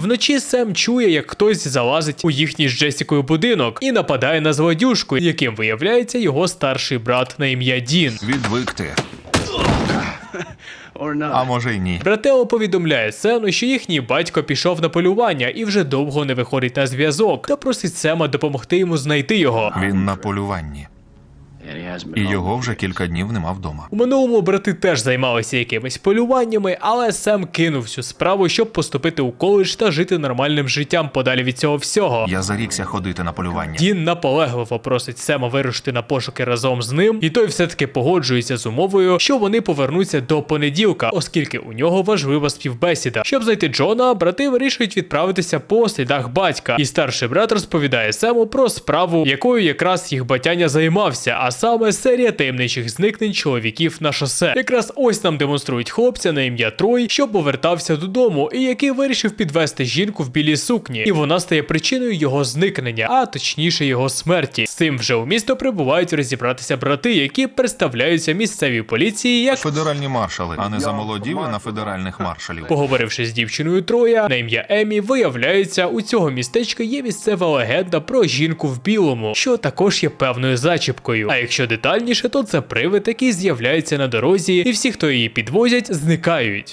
Вночі Сем чує, як хтось залазить у їхній з Джесікою будинок і нападає на злодюжку, яким виявляється його старший брат на ім'я Дін. Відвикти. А може й ні. Братео повідомляє Сену, що їхній батько пішов на полювання і вже довго не виходить на зв'язок, та просить Сема допомогти йому знайти його. Він на полюванні. І його вже кілька днів нема вдома. У минулому брати теж займалися якимись полюваннями, але Сем кинув цю справу, щоб поступити у коледж та жити нормальним життям подалі від цього всього. Я зарікся ходити на полювання. Дін наполегливо просить Сема вирушити на пошуки разом з ним, і той все-таки погоджується з умовою, що вони повернуться до понеділка, оскільки у нього важлива співбесіда. Щоб знайти Джона, брати вирішують відправитися по слідах батька, і старший брат розповідає Сему про справу, якою якраз їх батяня займався, а саме серія таємничих зникнень чоловіків на шосе. Якраз ось нам демонструють хлопця на ім'я Трой, що повертався додому, і який вирішив підвести жінку в білій сукні, і вона стає причиною його зникнення, а точніше його смерті. З цим вже у місто прибувають розібратися брати, які представляються місцевій поліції як Федеральні маршали, а не замолоділи на федеральних маршалів. Поговоривши з дівчиною Троя на ім'я Емі, виявляється, у цього містечка є місцева легенда про жінку в білому, що також є певною зачіпкою. А якщо детальніше, то це привид, який з'являється на дорозі, і всі, хто її підвозять, зникають.